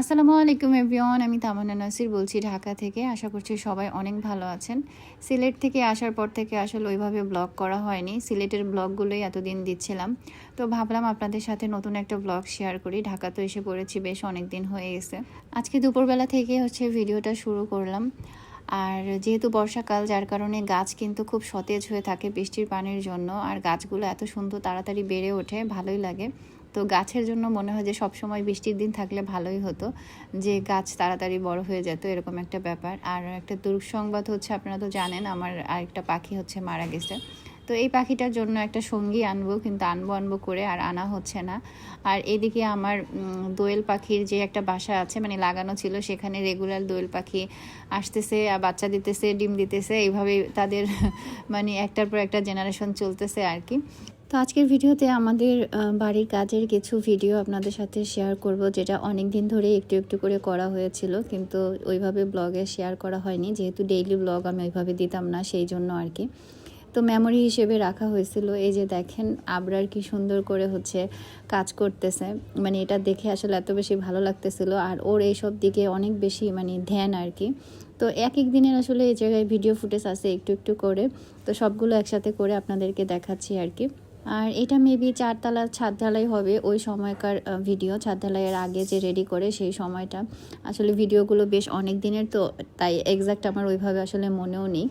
আসসালামু আলাইকুম এভরিওয়ান, আমি তামান্না নাসির বলছি ঢাকা থেকে। আশা করছি সবাই অনেক ভালো আছেন। সিলেট থেকে আসার পর থেকে আসলে ওইভাবে ব্লগ করা হয়নি। সিলেটের ব্লগগুলোই এতদিন দিচ্ছিলাম। তো ভাবলাম আপনাদের সাথে নতুন একটা ব্লগ শেয়ার করি। ঢাকা তো এসে পড়েছি, বেশ অনেক দিন হয়ে গেছে। আজকে দুপুরবেলা থেকে হচ্ছে ভিডিওটা শুরু করলাম। আর যেহেতু বর্ষাকাল, যার কারণে গাছ কিন্তু খুব সতেজ হয়ে থাকে বৃষ্টির পানির জন্য। আর গাছগুলো এত সুন্দর তাড়াতাড়ি বেড়ে ওঠে, ভালোই লাগে। তো গাছের জন্য মনে হয় যে সবসময় বৃষ্টির দিন থাকলে ভালোই হতো, যে গাছ তাড়াতাড়ি বড় হয়ে যেত, এরকম একটা ব্যাপার। আর একটা দুঃসংবাদ হচ্ছে, আপনারা তো জানেন, আমার আরেকটা পাখি হচ্ছে মারা গেছে। তো এই পাখিটার জন্য একটা সঙ্গী আনব, কিন্তু আনব আনব করে আর আনা হচ্ছে না। আর এদিকে আমার দোয়েল পাখির যে একটা বাসা আছে মানে লাগানো ছিল, সেখানে রেগুলার দোয়েল পাখি আসতেছে আর বাচ্চা দিতেছে, ডিম দিতেছে এইভাবেই তাদের মানে একটার পর একটা জেনারেশন চলতেছে আর কি। তো আজকের ভিডিওতে আমাদের বাড়ির কাজের কিছু ভিডিও আপনাদের সাথে শেয়ার করব, যেটা অনেক দিন ধরে একটু একটু করে করা হয়েছিল, কিন্তু ওইভাবে ব্লগে শেয়ার করা হয়নি। যেহেতু ডেইলি ব্লগ আমি ওইভাবে দিতাম না, সেই জন্য আর কি। তো মেমোরি হিসেবে রাখা হয়েছিল, এই যে দেখেন আবরার কি সুন্দর করে হচ্ছে কাজ করতেছে। মানে এটা দেখে আসলে এত বেশি ভালো লাগতেছিল, আর ওর এইসব দিকে অনেক বেশি মানে ধ্যান আর কি। তো এক এক দিনের আসলে এই জায়গায় ভিডিও ফুটেজ আছে একটু একটু করে, তো সবগুলো একসাথে করে আপনাদেরকে দেখাচ্ছি আর কি। আর এটা মেবি চারতলা ছাদ ঢালাই হবে ওই সময়কার ভিডিও ছাদ ঢালাইয়ের আগে যে রেডি করে সেই সময়টা। আসলে ভিডিওগুলো বেশ অনেক দিনের তো, তাই এক্স্যাক্ট আমার ওইভাবে আসলে মনেও নেই।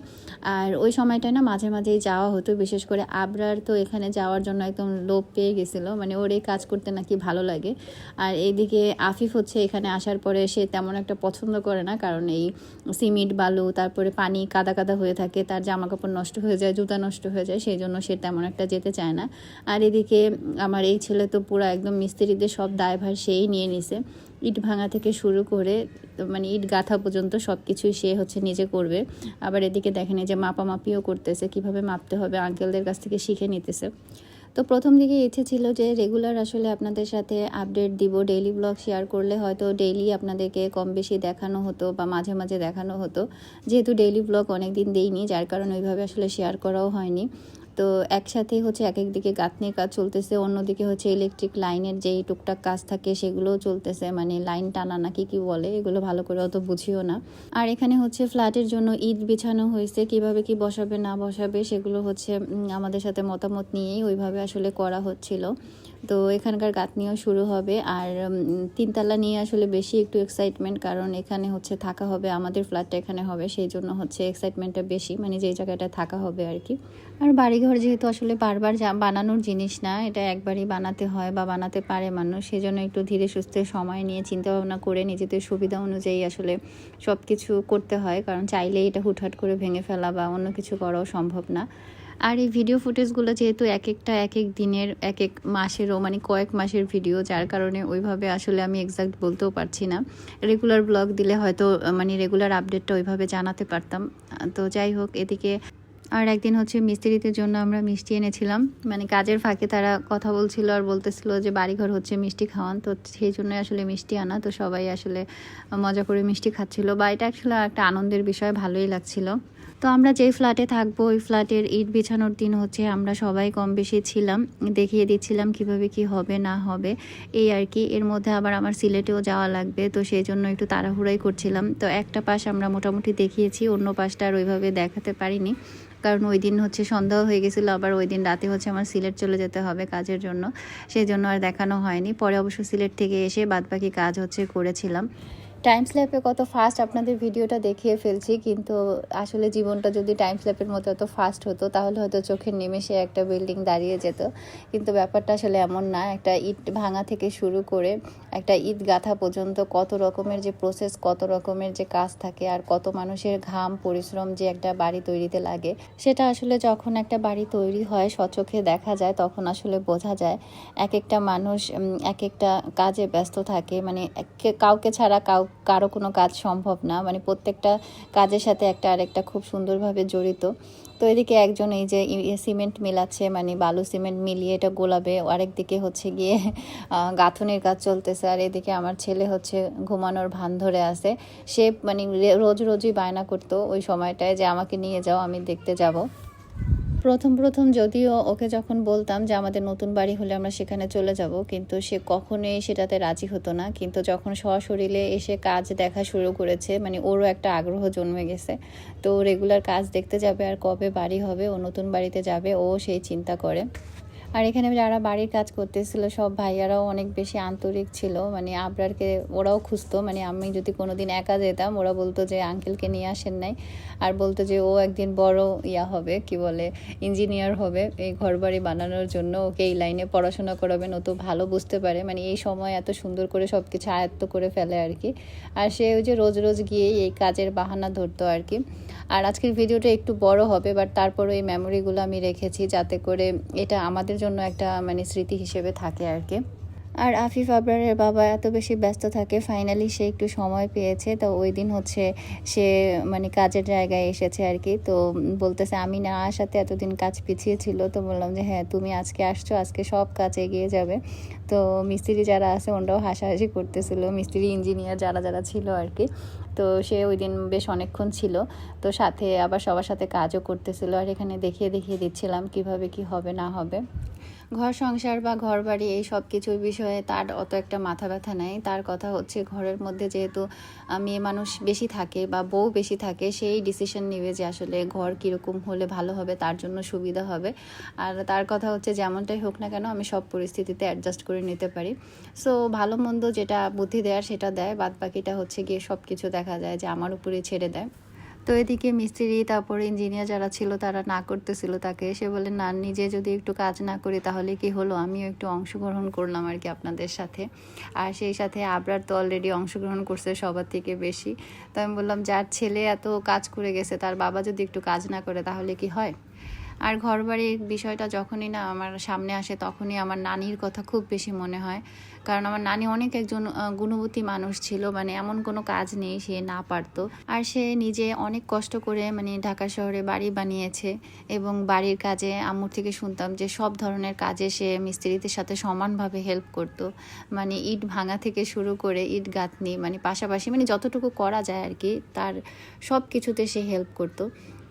আর ওই সময়টা না মাঝে মাঝেই যাওয়া হতো, বিশেষ করে আবরার তো এখানে যাওয়ার জন্য একদম লোভ পেয়ে গেছিল। মানে ওর এই কাজ করতে নাকি ভালো লাগে। আর এইদিকে আফিফ হচ্ছে এখানে আসার পরে সে তেমন একটা পছন্দ করে না, কারণ এই সিমেন্ট, বালু, তারপরে পানি কাদা কাদা হয়ে থাকে, তার জামা কাপড় নষ্ট হয়ে যায়, জুতা নষ্ট হয়ে যায়, সেই জন্য সে তেমন একটা যেতে চায় না। না। আর এদিকে আমার এই ছেলে তো পুরো একদম মিস্ত্রিদের সব দায়ভার সেই নিয়ে নিছে। ইট ভাঙা থেকে শুরু করে মানে ইট গাঁথা পর্যন্ত সব কিছুই সে হচ্ছে নিজে করবে। আবার এদিকে দেখেন যে মাপামাপিও করতেছে, কীভাবে মাপতে হবে, আঙ্কেলদের কাছ থেকে শিখে নিতেছে। তো প্রথম দিকে ইচ্ছে ছিল যে রেগুলার আসলে আপনাদের সাথে আপডেট দিব ডেইলি ব্লগ শেয়ার করলে হয়তো ডেইলি আপনাদেরকে কম বেশি দেখানো হতো বা মাঝে মাঝে দেখানো হতো। যেহেতু ডেইলি ব্লগ অনেক দিন দেইনি, যার কারণে ওইভাবে আসলে শেয়ার করাও হয়নি। তো একসাথে হচ্ছে এক একদিকে গাঁথনির কাজ চলতেছে, অন্যদিকে হচ্ছে ইলেকট্রিক লাইনের যেই টুকটাক কাজ থাকে সেগুলোও চলতেছে মানে লাইন টানা নাকি কি বলে, এগুলো ভালো করে অত বুঝিও না। আর এখানে হচ্ছে ফ্ল্যাটের জন্য ঈদ বিছানো হয়েছে, কীভাবে কি বসাবে না বসাবে সেগুলো হচ্ছে আমাদের সাথে মতামত নিয়েই ওইভাবে আসলে করা হচ্ছিল। তো এখানকার গাঁথনিও শুরু হবে। আর তিনতলা নিয়ে আসলে বেশি একটু এক্সাইটমেন্ট কারণ এখানে হচ্ছে থাকা হবে, আমাদের ফ্ল্যাটটা এখানে হবে, সেই জন্য হচ্ছে এক্সাইটমেন্টটা বেশি মানে যেই জায়গাটা থাকা হবে আর কি। আর বাড়িঘর যেহেতু আসলে বারবার বানানোর জিনিস না, এটা একবারই বানাতে হয় বা বানাতে পারে মানুষ সেই জন্য একটু ধীরে সুস্থে সময় নিয়ে চিন্তা ভাবনা করে নিজেদের সুবিধা অনুযায়ী আসলে সব কিছু করতে হয়, কারণ চাইলেই এটা হুটহাট করে ভেঙে ফেলা বা অন্য কিছু করাও সম্ভব না। আর এই ভিডিও ফুটেজগুলো যেহেতু এক একটা এক এক দিনের এক এক মাসেরও মানে কয়েক মাসের ভিডিও যার কারণে ওইভাবে আসলে আমি এক্সাক্ট বলতেও পারছি না। রেগুলার ব্লগ দিলে হয়তো মানে রেগুলার আপডেটটা ওইভাবে জানাতে পারতাম। তো যাই হোক, এদিকে আর একদিন হচ্ছে মিস্ত্রিদের জন্য আমরা মিষ্টি এনেছিলাম। মানে কাজের ফাঁকে তারা কথা বলছিল আর বলতেছিল যে বাড়িঘর হচ্ছে মিষ্টি খাওয়ান। তো সেই জন্যই আসলে মিষ্টি আনা। তো সবাই আসলে মজা করে মিষ্টি খাচ্ছিল বা এটা আসলে একটা আনন্দের বিষয়, ভালোই লাগছিল। তো আমরা যেই ফ্ল্যাটে থাকব, ওই ফ্ল্যাটের ইট বিছানোর দিন হচ্ছে আমরা সবাই কম বেশি ছিলাম। দেখিয়ে দিচ্ছিলাম কীভাবে কি হবে, না হবে। এই আর কি। এর মধ্যে আবার আমার সিলেটেও যাওয়া লাগবে, তো সেই জন্য একটু তাড়াহুড়াই করছিলাম। তো একটা পাশ আমরা মোটামুটি দেখিয়েছি, অন্য পাশটা আর ওইভাবে দেখাতে পারিনি। কারণ ওই দিন হচ্ছে সন্ধ্যা হয়ে গেছিল, আবার ওই দিন রাতে হচ্ছে আমার সিলেট চলে যেতে হবে কাজের জন্য। সেই জন্য আর দেখানো হয়নি। পরে অবশ্য সিলেট থেকে এসে বাদবাকি কাজ হচ্ছে করেছিলাম। টাইম স্ল্যাপে কত ফাস্ট আপনাদের ভিডিওটা দেখিয়ে ফেলছি, কিন্তু আসলে জীবনটা যদি টাইম স্ল্যাপের মতো এত ফাস্ট হতো, তাহলে হয়তো চোখের নিমেষে একটা বিল্ডিং দাঁড়িয়ে যেত। কিন্তু ব্যাপারটা আসলে এমন না, একটা ইট ভাঙা থেকে শুরু করে একটা ইট গাঁথা পর্যন্ত কত রকমের যে প্রসেস কত রকমের যে কাজ থাকে আর কত মানুষের ঘাম, পরিশ্রম যে একটা বাড়ি তৈরিতে লাগে, সেটা আসলে যখন একটা বাড়ি তৈরি হয় সচোখে দেখা যায়, তখন আসলে বোঝা যায় এক একটা মানুষ এক একটা কাজে ব্যস্ত থাকে। মানে কাউকে ছাড়া কাউ কারও কোনো কাজ সম্ভব না। মানে প্রত্যেকটা কাজের সাথে একটা আরেকটা খুব সুন্দরভাবে জড়িত। তো এদিকে একজন এই যে সিমেন্ট মিলাচ্ছে মানে বালু সিমেন্ট মিলিয়ে এটা গোলাবে। আরেক দিকে হচ্ছে গিয়ে গাঁথনির কাজ চলতেছে। আর এদিকে আমার ছেলে হচ্ছে ঘুমানোর ভান ধরে আছে। সে মানে রোজ রোজই বায়না করতো ওই সময়টায় যে, আমাকে নিয়ে যাও, আমি দেখতে যাব। প্রথম প্রথম যদিও ওকে যখন বলতাম যে আমাদের নতুন বাড়ি হলে আমরা সেখানে চলে যাব, কিন্তু সে কখনোই সেটাতে রাজি হতো না। কিন্তু যখন সশরীরে এসে কাজ দেখা শুরু করেছে মানে ওরও একটা আগ্রহ জন্মে গেছে, তো রেগুলার কাজ দেখতে যাবে আর কবে বাড়ি হবে, ও নতুন বাড়িতে যাবে, ও সেই চিন্তা করে। আর এখানে যারা বাড়ির কাজ করতেছিল, সব ভাইয়ারাও অনেক বেশি আন্তরিক ছিল। মানে আবরারকে ওরাও খুঁজতো। মানে আমি যদি কোনো দিন একা যেতাম, ওরা বলতো যে আঙ্কেলকে নিয়ে আসেন নাই। আর বলতো যে, ও একদিন বড় ইয়া হবে, কি বলে ইঞ্জিনিয়ার হবে। এই ঘর বাড়ি বানানোর জন্য ওকে এই লাইনে পড়াশোনা করাবেন। ও তো ভালো বুঝতে পারে। মানে এই সময় এত সুন্দর করে সব কিছু আয়ত্ত করে ফেলে আর কি। আর সে ওই যে রোজ রোজ গিয়েই এই কাজের বাহানা ধরতো আর কি। আর আজকের ভিডিওটা একটু বড় হবে বাট তারপরে এই মেমোরিগুলো আমি রেখেছি যাতে করে এটা আমাদের জন্য একটা মানে স্মৃতি হিসেবে থাকে আর কি। আর আফিফ আবরারের বাবা এত বেশি ব্যস্ত থাকে ফাইনালি সে একটু সময় পেয়েছে। তো ওই দিন হচ্ছে সে মানে কাজের জায়গায় এসেছে আর কি। তো বলতেছে, আমি না আসাতে এতদিন কাজ পিছিয়ে ছিল। তো বললাম যে হ্যাঁ তুমি আজকে আসছো, আজকে সব কাজ এগিয়ে যাবে। তো মিস্ত্রি যারা আছে, ওনারাও হাসাহাসি করতেছিল। মিস্ত্রি, ইঞ্জিনিয়ার যারা যারা ছিল আর কি। তো সে ওই দিন বেশ অনেকক্ষণ ছিল। তো সাথে আবার সবার সাথে কাজও করতেছিল আর এখানে দেখিয়ে দেখিয়ে দিচ্ছিলাম কীভাবে কি হবে না হবে। ঘর সংসার বা ঘর বাড়ি এই সব কিছুর বিষয়ে তার অত একটা মাথা ব্যথা নেই। তার কথা হচ্ছে ঘরের মধ্যে যেহেতু মেয়ে মানুষ বেশি থাকে বা বউ বেশি থাকে, সেই ডিসিশন নেবে যে আসলে ঘর কীরকম হলে ভালো হবে, তার জন্য সুবিধা হবে। আর তার কথা হচ্ছে যেমনটাই হোক না কেন, আমি সব পরিস্থিতিতে অ্যাডজাস্ট করে নিতে পারি। সো ভালো মন্দ যেটা বুদ্ধি দেয়ার সেটা দেয় বাদ বাকিটা হচ্ছে গিয়ে সব কিছু দেখা যায় যে আমার উপরে ছেড়ে দেয়। তো এদিকে মিস্ত্রি, তারপরে ইঞ্জিনিয়ার যারা ছিল, তারা না করতেছিল তাকে। সে বলে, না, নিজে যদি একটু কাজ না করি তাহলে কি হলো? আমিও একটু অংশগ্রহণ করলাম আর কি আপনাদের সাথে। আর সেই সাথে আবরার তো অলরেডি অংশগ্রহণ করছে সবার থেকে বেশি। তো আমি বললাম, যার ছেলে এত কাজ করে গেছে, তার বাবা যদি একটু কাজ না করে তাহলে কি হয়? আর ঘর বাড়ির বিষয়টা যখনই না আমার সামনে আসে, তখনই আমার নানির কথা খুব বেশি মনে হয়। কারণ আমার নানি অনেক একজন গুণবতী মানুষ ছিল মানে এমন কোনো কাজ নেই সে না পারতো। আর সে নিজে অনেক কষ্ট করে মানে ঢাকা শহরে বাড়ি বানিয়েছে এবং বাড়ির কাজে আম্মুর থেকে শুনতাম যে সব ধরনের কাজে সে মিস্ত্রিদের সাথে সমানভাবে হেল্প করত। মানে ইট ভাঙা থেকে শুরু করে ইট গাঁথনি মানে পাশাপাশি মানে যতটুকু করা যায় আর কি, তার সব কিছুতে সে হেল্প করতো।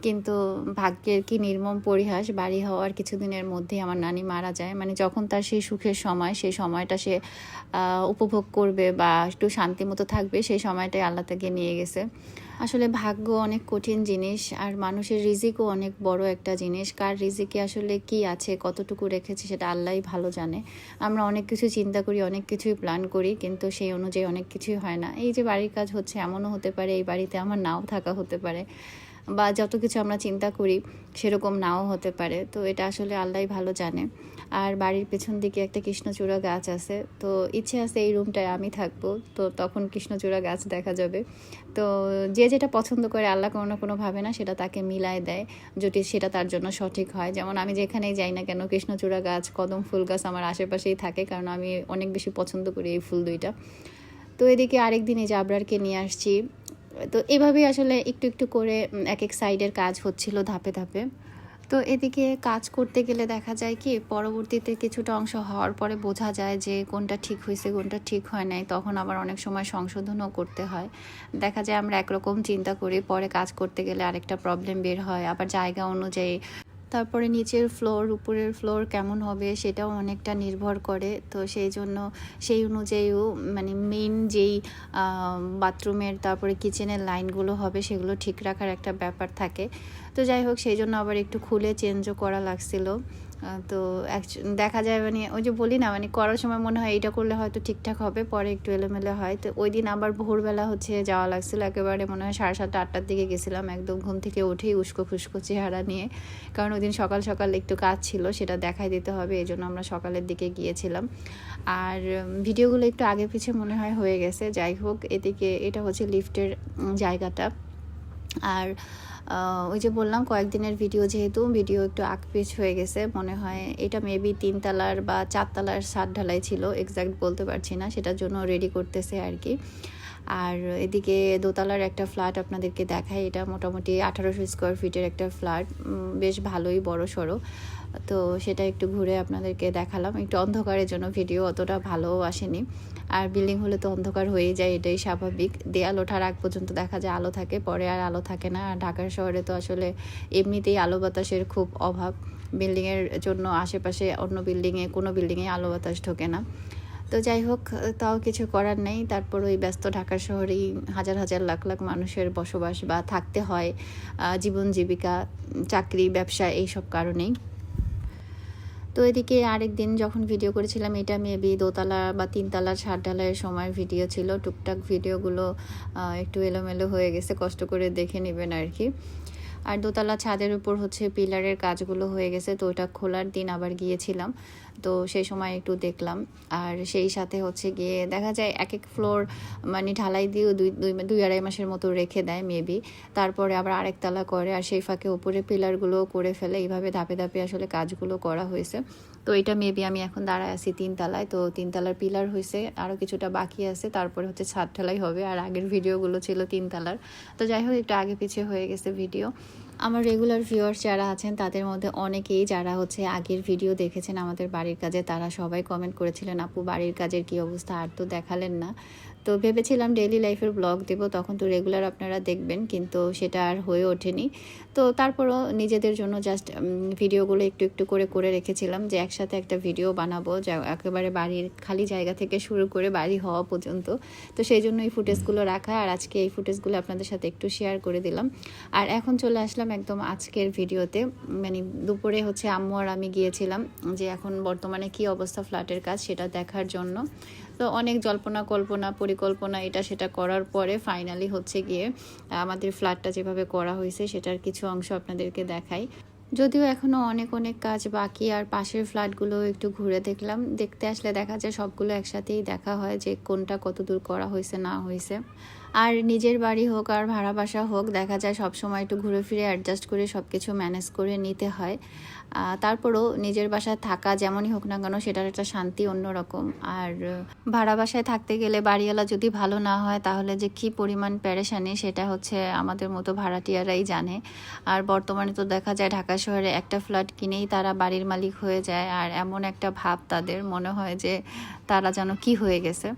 কিন্তু ভাগ্যের কি নির্মম পরিহাস, বাড়ি হওয়ার কিছুদিনের মধ্যেই আমার নানি মারা যায়। মানে যখন তার সেই সুখের সময়, সেই সময়টা সে উপভোগ করবে বা একটু শান্তি মতো থাকবে, সেই সময়টাই আল্লাহ তাকে নিয়ে গেছে। আসলে ভাগ্য অনেক কঠিন জিনিস আর মানুষের রিজিকও অনেক বড় একটা জিনিস। কার রিজিকে আসলে কি আছে, কতটুকু রেখেছে সেটা আল্লাহই ভালো জানে। আমরা অনেক কিছু চিন্তা করি, অনেক কিছুই প্ল্যান করি, কিন্তু সেই অনুযায়ী অনেক কিছুই হয় না। এই যে বাড়ির কাজ হচ্ছে, এমনও হতে পারে এই বাড়িতে আমার নাও থাকা হতে পারে। বা যত কিছু আমরা চিন্তা করি, সেরকম নাও হতে পারে। তো এটা আসলে আল্লাহ ভালো জানে। আর বাড়ির পেছন দিকে একটা কৃষ্ণচূড়া গাছ আছে। তো ইচ্ছে আছে এই রুমটায় আমি থাকব। তো তখন কৃষ্ণচূড়া গাছ দেখা যাবে। তো যে যেটা পছন্দ করে আল্লাহ কোনো কোনো ভাবে না, সেটা তাকে মিলায় দেয়। যদি সেটা তার জন্য সঠিক হয়। যেমন আমি যেখানেই যাই না কেন, কৃষ্ণচূড়া গাছ, কদম ফুল গাছ আমার আশেপাশেই থাকে। কারণ আমি অনেক বেশি পছন্দ করি এই ফুল দুইটা। তো এদিকে আরেক দিন জাবরারকে নিয়ে আসছি। তো এভাবেই আসলে একটু একটু করে এক এক সাইডের কাজ হচ্ছিল ধাপে ধাপে। তো এদিকে কাজ করতে গেলে দেখা যায় কি, পরবর্তীতে কিছুটা অংশ হওয়ার পরে বোঝা যায় যে কোনটা ঠিক হয়েছে, কোনটা ঠিক হয় নাই। তখন আবার অনেক সময় সংশোধনও করতে হয়। দেখা যায় আমরা একরকম চিন্তা করি, পরে কাজ করতে গেলে আরেকটা প্রবলেম বের হয়। আবার জায়গা অনুযায়ী তারপরে নিচের ফ্লোর উপরের ফ্লোর কেমন হবে সেটাও অনেকটা নির্ভর করে। তো সেই জন্য সেই অনুযায়ীও মানে মেইন যেই বাথরুমের তারপরে কিচেনের লাইনগুলো হবে সেগুলো ঠিক রাখার একটা ব্যাপার থাকে। তো যাই হোক, সেই জন্য আবার একটু খুলে চেঞ্জও করা লাগছিল। তো দেখা যায় মানে ওই যে বলি না মানে করার সময় মনে হয় এইটা করলে হয়তো ঠিকঠাক হবে, পরে একটু এলোমেলো হয়। তো ওই দিন আবার ভোরবেলা হচ্ছে যাওয়া লাগছিল, একেবারে মনে হয় সাড়ে সাতটা, আটটার দিকে গেছিলাম, একদম ঘুম থেকে উঠেই উস্কো খুস্কো চেহারা নিয়ে। কারণ ওই দিন সকাল সকাল একটু কাজ ছিল, সেটা দেখাই দিতে হবে, এই জন্য আমরা সকালের দিকে গিয়েছিলাম। আর ভিডিওগুলো একটু আগে পিছিয়ে মনে হয় হয়ে গেছে, যাই হোক, এদিকে এটা হচ্ছে লিফটের জায়গাটা। আর ওই যে বললাম কয়েকদিনের ভিডিও যেহেতু ভিডিও একটু আকপিচ হয়ে গেছে, মনে হয় এটা মেবি তিনতলার বা চারতলার সাত ঢালাই ছিল এক্স্যাক্ট বলতে পারছি না, সেটার জন্য রেডি করতেছে আর কি। আর এদিকে দোতলার একটা ফ্ল্যাট আপনাদেরকে দেখায় এটা মোটামুটি আঠারোশো স্কোয়ার ফিটের একটা ফ্ল্যাট বেশ ভালোই বড় সড়ো তো সেটা একটু ঘুরে আপনাদেরকে দেখালাম। একটু অন্ধকারের জন্য ভিডিও অতটা ভালোও আসেনি। আর বিল্ডিং হলে তো অন্ধকার হয়ে যায়, এটাই স্বাভাবিক। দেয়াল ওঠার আগ পর্যন্ত দেখা যায় আলো থাকে, পরে আর আলো থাকে না। আর ঢাকার শহরে তো আসলে এমনিতেই আলো বাতাসের খুব অভাব। বিল্ডিংয়ের জন্য আশেপাশে অন্য বিল্ডিংয়ে কোনো বিল্ডিংয়ে আলো বাতাস ঢোকে না। তো যাই হোক, তাও কিছু করার নেই। তারপর ওই ব্যস্ত ঢাকা শহরেই হাজার হাজার লাখ লাখ মানুষের বসবাস বা থাকতে হয় জীবন জীবিকা, চাকরি, ব্যবসা, এইসব কারণেই। তো এদিকে আরেক দিন যখন ভিডিও করেছিলাম, এটা মেবি দোতলা বা তিনতলা ছাদঢালাইয়ের সময় ভিডিও ছিল। টুকটাক ভিডিওগুলো একটু এলোমেলো হয়ে গেছে, কষ্ট করে দেখে নেবেন আর কি। আর দোতলা ছাদের উপর হচ্ছে পিলারের কাজগুলো হয়ে গেছে, তো ওটা খোলার দিন আবার গিয়েছিলাম। তো সেই সময় একটু দেখলাম। আর সেই সাথে হচ্ছে গিয়ে দেখা যায় এক এক ফ্লোর মানে ঢালাই দিয়েও দুই দুই দুই আড়াই মাসের মতো রেখে দেয় মেবি তারপরে আবার আরেকতলা করে আর সেই ফাঁকে ওপরে পিলারগুলোও করে ফেলে। এইভাবে ধাপে ধাপে আসলে কাজগুলো করা হয়েছে। তো এটা মেবি আমি এখন দাঁড়ায় আছি তিনতলায় তো তিনতলার পিলার হয়েছে আরও কিছুটা বাকি আছে। তারপরে হচ্ছে ছাদ ঢালাই হবে। আর আগের ভিডিওগুলো ছিল তিনতলার তো যাই হোক, একটু আগে পিছিয়ে হয়ে গেছে ভিডিও আমার রেগুলার ভিউয়ার্স যারা আছেন, তাদের মধ্যে অনেকেই যারা হচ্ছে আগের ভিডিও দেখেছেন আমাদের বাড়ির কাজে, তারা সবাই কমেন্ট করেছিলেন, আপু, বাড়ির কাজের কি অবস্থা? আর তো দেখালেন না। তো ভেবেছিলাম ডেইলি লাইফের ব্লগ দেব, তখন তো রেগুলার আপনারা দেখবেন, কিন্তু সেটা আর হয়ে ওঠেনি। তো তারপরও নিজেদের জন্য জাস্ট ভিডিওগুলো একটু একটু করে করে রেখেছিলাম যে একসাথে একটা ভিডিও বানাবো, যা একেবারে বাড়ির খালি জায়গা থেকে শুরু করে বাড়ি হওয়া পর্যন্ত। তো সেই জন্য এই ফুটেজগুলো রাখা, আর আজকে এই ফুটেজগুলো আপনাদের সাথে একটু শেয়ার করে দিলাম। আর এখন চলে আসলাম একদম আজকের ভিডিওতে মানে দুপুরে হচ্ছে আম্মু আর আমি গিয়েছিলাম যে এখন বর্তমানে কি অবস্থা ফ্ল্যাটের কাজ সেটা দেখার জন্য। তো অনেক জল্পনা কল্পনা, পরিকল্পনা এটা সেটা করার পরে ফাইনালি হচ্ছে গিয়ে আমাদের ফ্ল্যাটটা যেভাবে করা হয়েছে সেটার কিছু অংশ আপনাদেরকে দেখাই। যদিও এখনও অনেক অনেক কাজ বাকি, আর পাশের ফ্ল্যাটগুলো একটু ঘুরে দেখলাম। দেখতে আসলে দেখা যায় সবগুলো একসাথেই দেখা হয় যে কোনটা কত দূর করা হয়েছে, না হয়েছে। আর নিজের বাড়ি হোক আর ভাড়া বাসা হোক, দেখা যায় সব সময় একটু ঘুরে ফিরে অ্যাডজাস্ট করে সব কিছু ম্যানেজ করে নিতে হয়। তারপরও নিজের বাসায় থাকা যেমনই হোক না কেন সেটার একটা শান্তি অন্যরকম। আর ভাড়া বাসায় থাকতে গেলে বাড়িওয়ালা যদি ভালো না হয়, তাহলে যে কি পরিমাণ প্যারেশানি সেটা হচ্ছে আমাদের মতো ভাড়াটিয়ারাই জানে। আর বর্তমানে তো দেখা যায় ঢাকা শহরে একটা ফ্ল্যাট কিনেই তারা বাড়ির মালিক হয়ে যায়, আর এমন একটা ভাব তাদের মনে হয় যে তারা যেন কি হয়ে গেছে।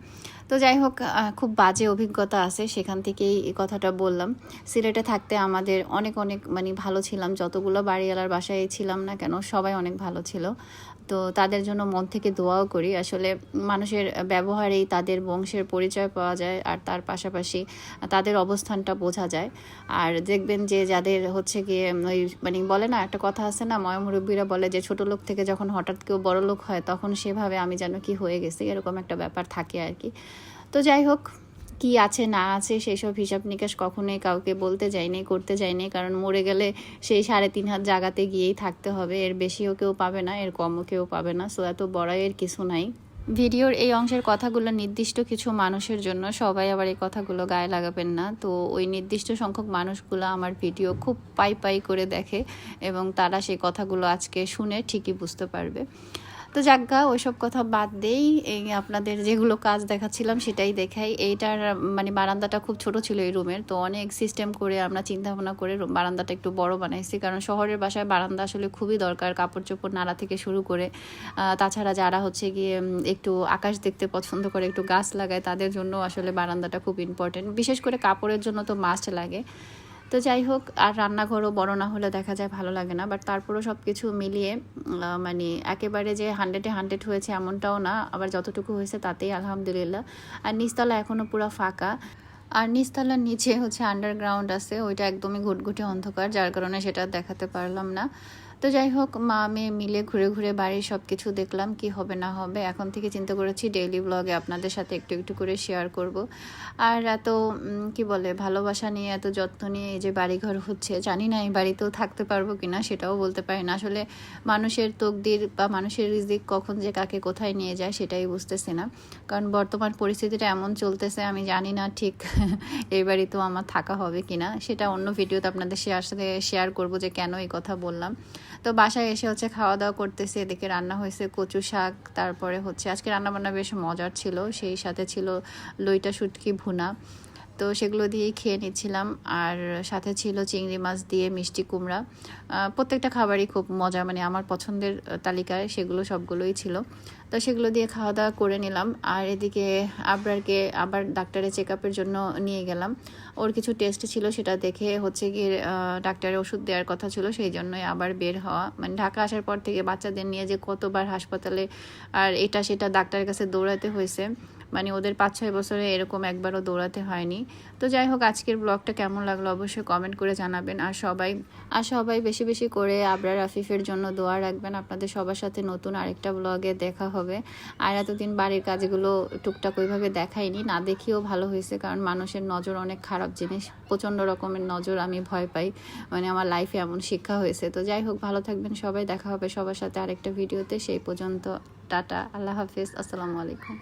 তো যাই হোক খুব বাজে অভিজ্ঞতা আছে, সেখান থেকেই এই কথাটা বললাম। সিলেটে থাকতে আমাদের অনেক অনেক মানে ভালো ছিলাম, যতগুলো বাড়িওয়ালার বাসায় ছিলাম না কেন, সবাই অনেক ভালো ছিল। তো তাদের জন্য মন থেকে দোয়াও করি। আসলে মানুষের ব্যবহারেই তাদের বংশের পরিচয় পাওয়া যায় আর তার পাশাপাশি তাদের অবস্থানটা বোঝা যায়। আর দেখবেন যে যাদের হচ্ছে গিয়ে ওই মানে বলে না, একটা কথা আছে না ময়মুরব্বীরা বলে যে, ছোট লোক থেকে যখন হঠাৎ কেউ বড় লোক হয়, তখন সেভাবে আমি যেন কি হয়ে গেছি? এরকম একটা ব্যাপার থাকে আর কি। তো যাই হোক কি আছে, না আছে, সেসব হিসাব নিকাশ কখনোই কাউকে বলতে যায়নি করতে যায়নি কারণ মরে গেলে সেই সাড়ে তিন হাত জায়গাতে গিয়েই থাকতে হবে। এর বেশিও কেউ পাবে না, এর কমও কেউ পাবে না। সো এত বড়াইয়ের কিছু নাই। ভিডিওর এই অংশের কথাগুলো নির্দিষ্ট কিছু মানুষের জন্য সবাই আবার এই কথাগুলো গায়ে লাগাবেন না। তো ওই নির্দিষ্ট সংখ্যক মানুষগুলো আমার ভিডিও খুব পাই পাই করে দেখে এবং তারা সেই কথাগুলো আজকে শুনে ঠিকই বুঝতে পারবে। তো যাজ্ঞা ওইসব কথা বাদ দেই। এই আপনাদের যেগুলো কাজ দেখাচ্ছিলাম সেটাই দেখাই। এইটার মানে বারান্দাটা খুব ছোট ছিল এই রুমের, তো অনেক সিস্টেম করে আমরা চিন্তা ভাবনা করে বারান্দাটা একটু বড় বানাইছি। কারণ শহরের বাসায় বারান্দা আসলে খুবই দরকার কাপড় চোপড় নাড়া থেকে শুরু করে। তাছাড়া যারা হচ্ছে গিয়ে একটু আকাশ দেখতে পছন্দ করে, একটু গাছ লাগায়, তাদের জন্য আসলে বারান্দাটা খুব ইম্পর্টেন্ট বিশেষ করে কাপড়ের জন্য তো মাস্ট লাগে। তো যাই হোক, আর রান্নাঘরও বড় না হলে দেখা যায় ভালো লাগে না। বাট তারপরও সব কিছু মিলিয়ে মানে একেবারে যে হান্ড্রেডে হান্ড্রেড হয়েছে এমনটাও না। আবার যতটুকু হয়েছে তাতেই আলহামদুলিল্লাহ। আর নিচতলা এখনও পুরো ফাঁকা। আর নিচতলার নিচে হচ্ছে আন্ডারগ্রাউন্ড আছে, ওইটা একদমই ঘুটঘুটে অন্ধকার, যার কারণে সেটা দেখাতে পারলাম না। তো যাই হোক, মা মেয়ে মিলে ঘুরে ঘুরে বাড়ির সব কিছু দেখলাম, কি হবে না হবে। এখন থেকে চিন্তা করেছি ডেইলি ব্লগে আপনাদের সাথে একটু একটু করে শেয়ার করব। আর এত কি বলে, ভালোবাসা নিয়ে, এত যত্ন নিয়ে এই যে বাড়িঘর হচ্ছে, জানি না এই বাড়িতেও থাকতে পারব কি না সেটাও বলতে পারি না। আসলে মানুষের তকদির বা মানুষের রিজিক কখন যে কাকে কোথায় নিয়ে যায়, সেটাই বুঝতেছি না। কারণ বর্তমান পরিস্থিতিটা এমন চলতেছে, আমি জানি না ঠিক এই বাড়িতেও আমার থাকা হবে কি না সেটা অন্য ভিডিওতে আপনাদের শেয়ার সাথে শেয়ার করব যে কেন এই কথা বললাম। তো বাসায় এসে হচ্ছে খাওয়া দাওয়া করতেছে, এদিকে রান্না হয়েছে কচু শাক, তারপরে হচ্ছে আজকে রান্নাবান্না বেশ মজার ছিল, সেই সাথে ছিল লইটা, শুটকি, ভুনা। তো সেগুলো দিয়েই খেয়ে নিচ্ছিলাম। আর সাথে ছিল চিংড়ি মাছ দিয়ে মিষ্টি কুমড়া। প্রত্যেকটা খাবারই খুব মজা মানে আমার পছন্দের তালিকায় সেগুলো সবগুলোই ছিল। তো সেগুলো দিয়ে খাওয়া দাওয়া করে নিলাম। আর এদিকে আবরারকে আবার ডাক্তারের চেক জন্য নিয়ে গেলাম। ওর কিছু টেস্ট ছিল, সেটা দেখে হচ্ছে গিয়ে ডাক্তারের ওষুধ দেওয়ার কথা ছিল, সেই জন্যই আবার বের হওয়া। মানে ঢাকা আসার পর থেকে বাচ্চাদের নিয়ে যে কতবার হাসপাতালে আর এটা সেটা ডাক্তারের কাছে দৌড়াতে হয়েছে। মানে ওদের পাঁচ ছয় বছরে এরকম একবারও দৌড়াতে হয়নি। তো যাই হোক, আজকের ব্লগটা কেমন লাগল অবশ্যই কমেন্ট করে জানাবেন। আর সবাই আর সবাই বেশি বেশি করে আবরার আফিফের জন্য দোয়া রাখবেন। আপনাদের সবার সাথে নতুন আরেকটা ব্লগে দেখা হবে। আর এতদিন বাড়ির কাজগুলো টুকটাক ওইভাবে দেখাইনি। না দেখিও ভালো হয়েছে, কারণ মানুষের নজর অনেক খারাপ জিনিস। প্রচণ্ড রকমের নজর আমি ভয় পাই। মানে আমার লাইফে এমন শিক্ষা হয়েছে। তো যাই হোক, ভালো থাকবেন সবাই। দেখা হবে সবার সাথে আরেকটা ভিডিওতে সেই পর্যন্ত, টাটা, আল্লাহ হাফিজ। আসসালামু আলাইকুম।